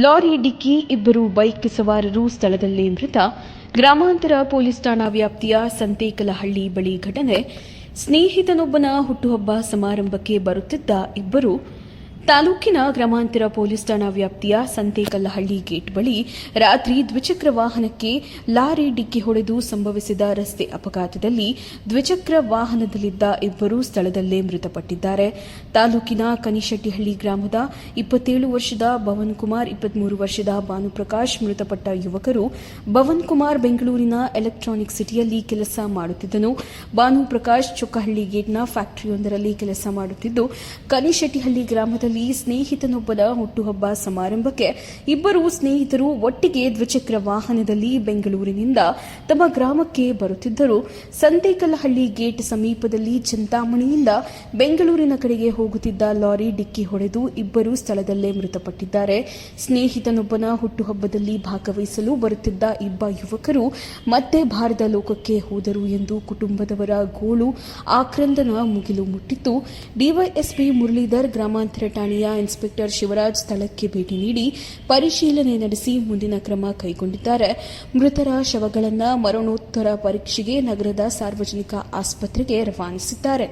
Lorry, ಡಿಕ್ಕಿ ಇಬ್ಬರು bike ಸವಾರರು ಸ್ಥಳದಲ್ಲೇ ಮೃತ. ಗ್ರಾಮಾಂತರ ಪೊಲೀಸ್ ಠಾಣಾ ವ್ಯಾಪ್ತಿಯ ಸಂತೇಕಲಹಳ್ಳಿ ಬಳಿ ಘಟನೆ. ಸ್ನೇಹಿತನೊಬ್ಬನ ಹುಟ್ಟುಹಬ್ಬ ಸಮಾರಂಭಕ್ಕೆ ಬರುತ್ತಿದ್ದ ಇಬ್ಬರು ತಾಲೂಕಿನ ಗ್ರಾಮಾಂತರ ಪೊಲೀಸ್ ಠಾಣಾ ವ್ಯಾಪ್ತಿಯ ಸಂತೇಕಲ್ಲಹಳ್ಳಿ ಗೇಟ್ ಬಳಿ ರಾತ್ರಿ ದ್ವಿಚಕ್ರ ವಾಹನಕ್ಕೆ ಲಾರಿ ಡಿಕ್ಕಿ ಹೊಡೆದು ಸಂಭವಿಸಿದ ರಸ್ತೆ ಅಪಘಾತದಲ್ಲಿ ದ್ವಿಚಕ್ರ ವಾಹನದಲ್ಲಿದ್ದ ಇಬ್ಬರು ಸ್ಥಳದಲ್ಲೇ ಮೃತಪಟ್ಟಿದ್ದಾರೆ. ತಾಲೂಕಿನ ಕನಿಶೆಟ್ಟಿಹಳ್ಳಿ ಗ್ರಾಮದ ಇಪ್ಪತ್ತೇಳು ವರ್ಷದ ಭವನ್ ಕುಮಾರ್ ಇಪ್ಪತ್ಮೂರು ವರ್ಷದ ಭಾನುಪ್ರಕಾಶ್ ಮೃತಪಟ್ಟ ಯುವಕರು ಭವನ್ ಕುಮಾರ್ ಬೆಂಗಳೂರಿನ ಎಲೆಕ್ಟ್ರಾನಿಕ್ ಸಿಟಿಯಲ್ಲಿ ಕೆಲಸ ಮಾಡುತ್ತಿದ್ದನು. ಭಾನುಪ್ರಕಾಶ್ ಚೊಕ್ಕಹಳ್ಳಿ ಗೇಟ್ನ ಫ್ಯಾಕ್ಟರಿಯೊಂದರಲ್ಲಿ ಕೆಲಸ ಮಾಡುತ್ತಿದ್ದು, ಕನಿಶೆಟ್ಟಿಹಳ್ಳಿ ಗ್ರಾಮದಲ್ಲಿ ಸ್ನೇಹಿತನೊಬ್ಬನ ಹುಟ್ಟುಹಬ್ಬ ಸಮಾರಂಭಕ್ಕೆ ಇಬ್ಬರು ಸ್ನೇಹಿತರು ಒಟ್ಟಿಗೆ ದ್ವಿಚಕ್ರ ವಾಹನದಲ್ಲಿ ಬೆಂಗಳೂರಿನಿಂದ ತಮ್ಮ ಗ್ರಾಮಕ್ಕೆ ಬರುತ್ತಿದ್ದರು. ಸಂತೇಕಲ್ಲಹಳ್ಳಿ ಗೇಟ್ ಸಮೀಪದಲ್ಲಿ ಚಿಂತಾಮಣಿಯಿಂದ ಬೆಂಗಳೂರಿನ ಕಡೆಗೆ ಹೋಗುತ್ತಿದ್ದ ಲಾರಿ ಡಿಕ್ಕಿ ಹೊಡೆದು ಇಬ್ಬರು ಸ್ಥಳದಲ್ಲೇ ಮೃತಪಟ್ಟಿದ್ದಾರೆ. ಸ್ನೇಹಿತನೊಬ್ಬನ ಹುಟ್ಟುಹಬ್ಬದಲ್ಲಿ ಭಾಗವಹಿಸಲು ಬರುತ್ತಿದ್ದ ಇಬ್ಬ ಯುವಕರು ಮತ್ತೆ ಭಾರತ ಲೋಕಕ್ಕೆ ಹೋದರು ಎಂದು ಕುಟುಂಬದವರ ಗೋಳು, ಆಕ್ರಂದನ ಮುಗಿಲು ಮುಟ್ಟಿತ್ತು. ಡಿವೈಎಸ್ಪಿ ಮುರಳೀಧರ್, ಗ್ರಾಮಾಂತರ ಠಾಣೆಯ ಇನ್ಸ್ಪೆಕ್ಟರ್ ಶಿವರಾಜ್ ಸ್ಥಳಕ್ಕೆ ಭೇಟಿ ನೀಡಿ ಪರಿಶೀಲನೆ ನಡೆಸಿ ಮುಂದಿನ ಕ್ರಮ ಕೈಗೊಂಡಿದ್ದಾರೆ. ಮೃತರ ಶವಗಳನ್ನು ಮರಣೋತ್ತರ ಪರೀಕ್ಷೆಗೆ ನಗರದ ಸಾರ್ವಜನಿಕ ಆಸ್ಪತ್ರೆಗೆ ರವಾನಿಸಿದ್ದಾರೆ.